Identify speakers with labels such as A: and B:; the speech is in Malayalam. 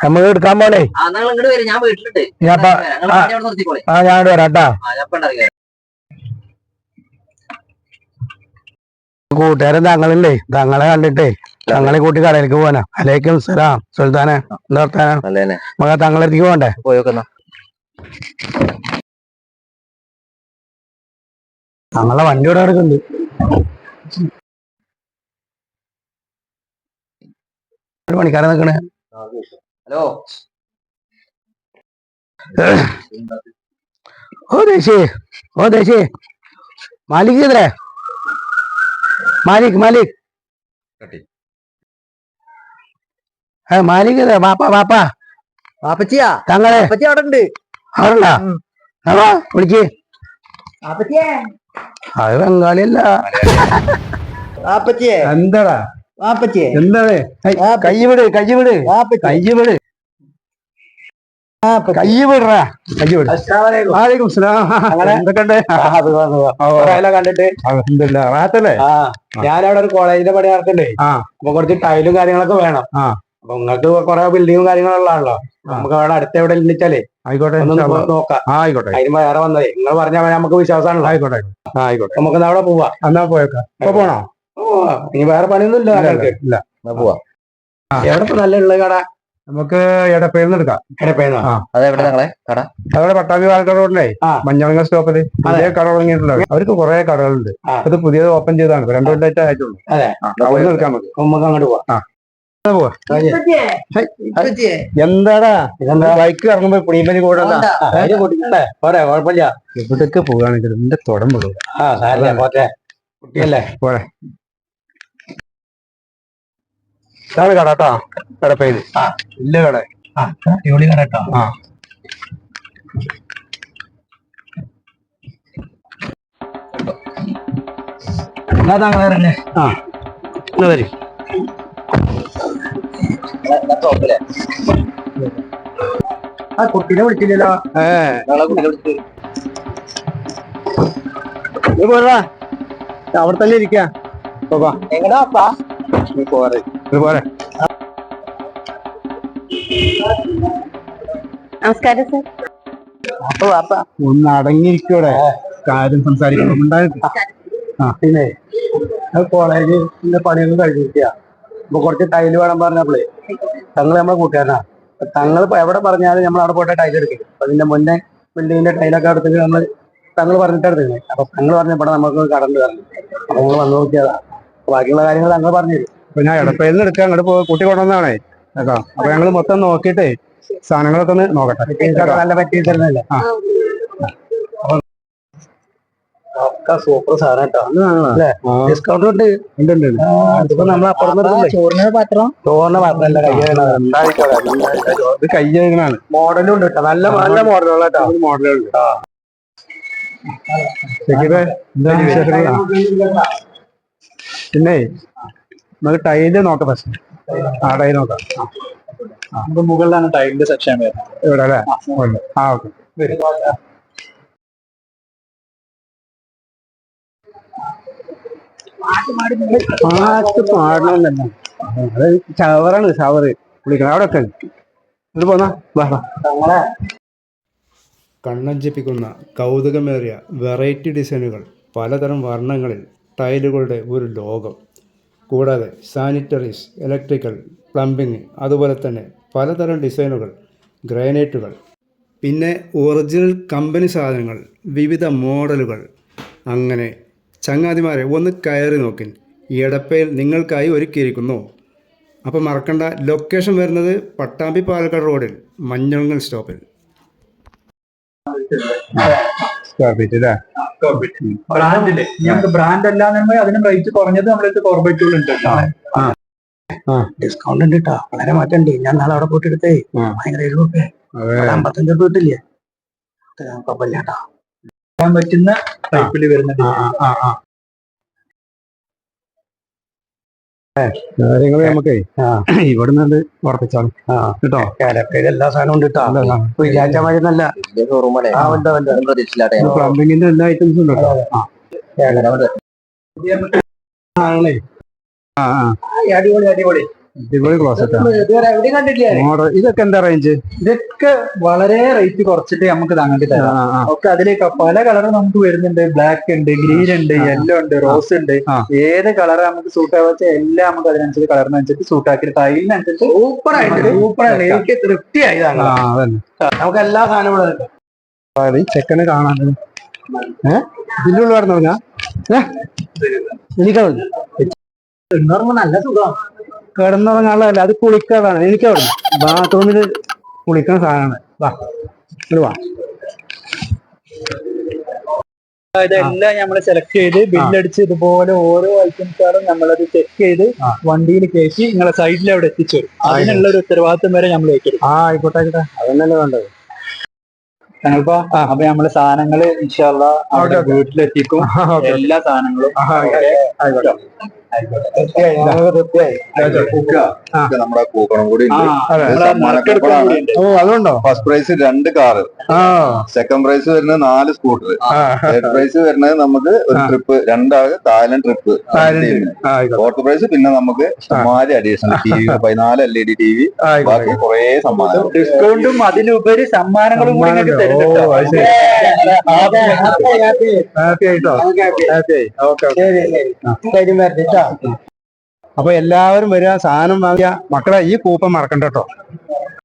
A: നമുക്ക് എടുക്കാൻ പോണേ.
B: ഞാൻ വീട്ടിലുണ്ട്
A: ആ. ഞാൻ വരാം കേട്ടാ.
B: ആ ഞാൻ ഇപ്പൊ ഉണ്ടാക്കി
A: കൂട്ടുകാരൻ തങ്ങളില്ലേ? തങ്ങളെ കണ്ടിട്ടേ. തങ്ങളെ കൂട്ടി കടയിലേക്ക് പോവാനാ. അലേക്കും സലാം. സുൽത്താനെ എന്താ വർത്താനാ?
B: മക
A: നമുക്ക് തങ്ങളെത്തിക്ക് പോകണ്ടേ?
B: പോയോക്കുന്ന
A: തങ്ങളെ വണ്ടി ഇവിടെ കിടക്കുന്നുണ്ട്. ഒരു പണിക്കാരൻ നിക്കണേ.
B: ഹലോ.
A: ഓ ദേശി. ഓ ദേശി. മാലിക് ഇതേ മാലിക്. മാലിക് ഏ മാലിക് ഇതേ വാപ്പ വാപ്പ.
B: വാപ്പച്ചിയാ?
A: തങ്ങളെ
B: ആപ്പച്ചി അവിടെ ഉണ്ട്
A: ആളുണ്ടാ ആവാ വിളിക്ക്.
B: ആപ്പച്ചിയേ
A: അത് ബംഗാളിയല്ല.
B: ആപ്പച്ചിയേ
A: എന്താടാ?
B: ആപ്പച്ചിയേ
A: എന്താണ് കൈ വിട് കൈ വിട്. കൈ വിട്. കൈ വിടറാ. കൈ വിട്. വാലേക്കും സലാം എന്തൊക്കെയുണ്ട്? കണ്ടിട്ട്. റാത്തല്ലേ ഞാനവിടെ ഒരു കോളേജിന്റെ പണി നടക്കണ്ടേ അപ്പൊ കുറച്ച് ടൈലും കാര്യങ്ങളൊക്കെ വേണം. അപ്പൊ നിങ്ങൾക്ക് കുറെ ബിൽഡിങ്ങും കാര്യങ്ങളും ഉള്ളതാണല്ലോ. നമുക്ക് അവിടെ അടുത്ത് എവിടെ ഇല്ലെച്ചാലേ ആയിക്കോട്ടെ നോക്കാം ആയിക്കോട്ടെ. അതിന് വേറെ വന്നതേ. നിങ്ങൾ പറഞ്ഞാൽ നമുക്ക് വിശ്വാസമാണല്ലോ. ആയിക്കോട്ടെ ആയിക്കോട്ടെ. നമുക്ക് അവിടെ പോവാ. എന്നാ പോയേക്കാം? ഇപ്പൊ പോണോ? ഇനി വേറെ പണിയൊന്നും ഇല്ല
B: പോവാ.
A: എവിടെ നല്ല ഉള്ള കട? നമുക്ക് എടപ്പേന്ന് എടുക്കാം. എടപ്പേന്ന്
B: അതെവിടെ ഞങ്ങളെ കട?
A: അവിടെ പട്ടാമ്പി പാലക്കാട് റോഡിലെ മഞ്ഞളങ്ങ സ്റ്റോപ്പിൽ പുതിയ കട തുടങ്ങിയിട്ടുണ്ടോ? അവർക്ക് കുറെ കടകളുണ്ട്. അത് പുതിയത് ഓപ്പൺ ചെയ്താണ് രണ്ടു കൊല്ലമായിട്ട് ആയിട്ടുള്ളൂ. അവിടെ എടുക്കാൻ മതി. നമുക്ക് അങ്ങോട്ട് പോവാം. എന്താടാ? ബൈക്ക് ഇറങ്ങുമ്പോ പുണിയമ്പനി കൂടെ പോരെ കുഴപ്പമില്ല. എവിടേക്ക് പോവാണെങ്കിലും എന്റെ തുടമ്പുള്ളൂ ആ സാരല്ലേ പോട്ടെ. കുട്ടിയല്ലേ? പോരെ. ഇതാണ് കട കേട്ടോ. കടപ്പേര് ഇല്ല കട. അടിപൊളി കട കേട്ടോ. ആ. ആ. എന്നാ വരും. ആ കുട്ടീനെ വിളിച്ചില്ലല്ലോ. ഏ.
B: കുട്ടിയെ വിളിച്ച്.
A: നീ പോരാ അവിടെ തന്നെ ഇരിക്കാ. പോകാ.
B: എങ്ങടാ
A: പോരെ. പോരെ.
C: നമസ്കാരം സർ.
B: അപ്പൊ അപ്പ
A: ഒന്ന് അടങ്ങിയിരിക്കൂടെ കാര്യം സംസാരിക്കണം ഉണ്ടായിട്ട്. ആ പിന്നെ കോളേജിന്റെ പണിയൊന്നും കഴിഞ്ഞിരിക്കുക അപ്പൊ കുറച്ച് ടൈൽ വേണം പറഞ്ഞപ്പോളേ. തങ്ങൾ നമ്മളെ കൂട്ടുകാരനാ. തങ്ങൾ എവിടെ പറഞ്ഞാലും നമ്മൾ അവിടെ പോയിട്ട് ടൈൽ എടുക്കും. അപ്പൊ അതിന്റെ മുന്നേ ബിൽഡിങ്ങിന്റെ ടൈലൊക്കെ എടുത്തിട്ട് നമ്മൾ തങ്ങൾ പറഞ്ഞിട്ട് എടുത്തിരുന്നത് അപ്പൊ തങ്ങൾ പറഞ്ഞപ്പോ നമുക്ക് കടണ്ട് പറഞ്ഞു അപ്പൊ നമ്മൾ വന്നു നോക്കിയതാ. ബാക്കിയുള്ള കാര്യങ്ങൾ തങ്ങൾ പറഞ്ഞു തരും. അപ്പൊ ഞാൻ എടപ്പയിൽ നിന്ന് എടുക്കാം അങ്ങോട്ട് പോ- കൂട്ടി കൊണ്ടുവന്നാണേ കേട്ടോ. അപ്പൊ ഞങ്ങൾ മൊത്തം നോക്കിയിട്ടേ സാധനങ്ങളൊക്കെ ഒന്ന് നോക്കട്ടെ. നല്ല തരുന്നല്ലേ ആ. സൂപ്പർ സാധനം കേട്ടോ. അല്ലേ? ഡിസ്കൗണ്ട് ഉണ്ട്. ഉണ്ട് ഉണ്ട് അതിപ്പോ നമ്മൾ അപ്പുറത്ത്
B: ചോറിന് പാത്രം?
A: ചോറിന് മാത്രല്ല കൈ ഇത് കൈ കഴുകണാണ് മോഡലും ഉണ്ട് കേട്ടോ. നല്ല നല്ല മോഡലുള്ള കേട്ടോ. മോഡലുണ്ട്. പിന്നെ നമുക്ക് ടൈൽ നോക്കാം ഫസ്റ്റ് ആ ടൈൽ നോക്കാം.
D: നമുക്ക് മുകളിലാണ് ടൈലിന്റെ സെക്ഷൻ വരുന്നത്.
A: ഇവിടെ അല്ലേ. ആ ഓക്കെ. പാട്ട് പാടണമെന്നല്ല അത് ഷവറാണ് ഷവറ് വിളിക്കണം. അവിടെ ഒക്കെ. ഇത് പോന്നാ?
E: കണ്ണഞ്ചിപ്പിക്കുന്ന കൗതുകമേറിയ വെറൈറ്റി ഡിസൈനുകൾ പലതരം വർണങ്ങളിൽ ടൈലുകളുടെ ഒരു ലോകം. കൂടാതെ സാനിറ്ററീസ് ഇലക്ട്രിക്കൽ പ്ലംബിംഗ് അതുപോലെ തന്നെ പലതരം ഡിസൈനുകൾ ഗ്രാനൈറ്റുകൾ പിന്നെ ഒറിജിനൽ കമ്പനി സാധനങ്ങൾ വിവിധ മോഡലുകൾ അങ്ങനെ ചങ്ങാതിമാരെ ഒന്ന് കയറി നോക്കിൻ ഈ എടപ്പയിൽ നിങ്ങൾക്കായി ഒരുക്കിയിരിക്കുന്നു. അപ്പോൾ മറക്കണ്ട ലൊക്കേഷൻ വരുന്നത് പട്ടാമ്പി പാലക്കാട് റോഡിൽ മഞ്ഞൾങ്ങൽ സ്റ്റോപ്പിൽ.
A: സ്ക്വയർ അല്ലേ
D: ബ്രാൻഡ് ഞങ്ങൾക്ക് ബ്രാൻഡ് നമുക്ക് ബ്രാൻഡ് അല്ലാന്ന് അതിനും റേറ്റ് കുറഞ്ഞത് നമ്മളെ കോർബറ്റ് ഉണ്ട്.
A: ഡിസ്കൗണ്ട് ഉണ്ട് കേട്ടോ. വളരെ മാറ്റണ്ടേ ഞാൻ നാളെ അവിടെ പോയിട്ട് എടുത്തേ ഭയങ്കര എഴുപത് അമ്പത്തഞ്ച് റുപ്യ കിട്ടില്ലേ? കുഴപ്പമില്ല കേട്ടോ.
D: പറ്റുന്ന ടൈപ്പിൽ വരുന്ന
A: കാര്യങ്ങൾ നമുക്ക് ഇവിടെ നിന്ന് ഉറപ്പിച്ചാണ് കേട്ടോ? എല്ലാ സാധനവും ഉണ്ട് കേട്ടോ വിചാരിച്ച മാതിരി നല്ല ആ ഉണ്ട് ഉണ്ട്.
B: പ്രതീക്ഷിച്ചില്ലാട്ടെ
A: പ്ലംബിങ്ങിന്റെ എല്ലാ ഐറ്റംസും ഉണ്ട് കേട്ടോ ആ.
D: അടിപൊളി അടിപൊളി.
E: അടിപൊളി ക്ലോസറ്റ്
A: എവിടെയും കണ്ടിട്ടില്ല
E: മോഡൽ ഇതൊക്കെ എന്താ റേഞ്ച്
D: ഇതൊക്കെ വളരെ റേറ്റ് കുറച്ചിട്ട് നമുക്ക് അങ്ങോട്ട് തരാം. ഒക്കെ അതിലേക്ക് പല കളറും നമുക്ക് വരുന്നുണ്ട്. ബ്ലാക്ക് ഉണ്ട് ഗ്രീൻ ഉണ്ട് യെല്ലോ ഉണ്ട് റോസ് ഉണ്ട്. ഏത് കളർ നമുക്ക് സൂട്ട് ആവാ വെച്ചാൽ എല്ലാം നമുക്ക് അതിനനുസരിച്ച് കളറിനനുസരിച്ച് സൂട്ട് ആക്കി ടൈലിനനുസരിച്ച്
A: സൂപ്പർ ആയിട്ട് സൂപ്പർ ആണ് എനിക്ക് തൃപ്തി
E: ആ അതന്നെ.
A: നമുക്ക് എല്ലാ
E: സാധനങ്ങളും ചെക്കന് കാണാൻ ഏഹ് ഇതിന്റെ ഉള്ളിൽ പറഞ്ഞു? പറഞ്ഞാ എനിക്ക്
A: നല്ല സുഖം
E: കിടന്നുറങ്ങാനുള്ളതല്ല അത് കുളിക്കാതാണ്. എനിക്ക് അവിടെ ബാത്റൂമിൽ കുളിക്കുന്ന സാധനമാണ്. വാ ഇത് വാ.
D: ഇതെല്ലാം നമ്മൾ സെലക്ട് ചെയ്ത് ബില്ലടിച്ച് ഇതുപോലെ ഓരോ ഐറ്റംസുകളും നമ്മളത് ചെക്ക് ചെയ്ത് വണ്ടിയിൽ കയറ്റി നിങ്ങളെ സൈഡിൽ അവിടെ എത്തിച്ചു അതിനുള്ള ഒരു ഉത്തരവാദിത്വം വരെ നമ്മൾ ഏറ്റെടുക്കും.
E: ആ ആയിക്കോട്ടെ ആയിക്കോട്ടെ. അതന്നല്ലേ വേണ്ടത്?
D: ഞങ്ങളിപ്പോ അപ്പൊ നമ്മൾ സാധനങ്ങൾ ഇൻഷാല്ല വീട്ടിലെത്തിക്കും. എല്ലാ സാധനങ്ങളും
C: നമ്മുടെ കൂക്കണം കൂടി
D: ആ,
C: ഉണ്ട്
D: നമ്മളെ നറുക്കെടുപ്പ് കൂടി ഉണ്ട്.
E: ഓ അതുണ്ടോ?
C: ഫസ്റ്റ് പ്രൈസ് രണ്ട് കാറ് സെക്കൻഡ് പ്രൈസ് വരുന്നത് നാല് സ്കൂട്ടർ തേർഡ് പ്രൈസ് വരുന്നത് നമുക്ക് ഒരു ട്രിപ്പ് രണ്ടാൾ തായ്ലൻഡ് ട്രിപ്പ് ഫോർത്ത് പ്രൈസ് പിന്നെ നമുക്ക് ഇഷ്ടംമാതിരി അഡീഷണൽ ടി വി പതിനാല് L E D T V ബാക്കി കുറേ സമ്മാനം
D: ഡിസ്കൗണ്ടും അതിലുപരി സമ്മാനങ്ങളും.
E: ഹാപ്പി ആയിട്ടോ? ഹാപ്പി ആയി. ഓക്കെ അപ്പൊ എല്ലാവരും വരിക സാധനം വാങ്ങിയ മക്കളെ ഈ കൂപ്പം മറക്കണ്ട കേട്ടോ.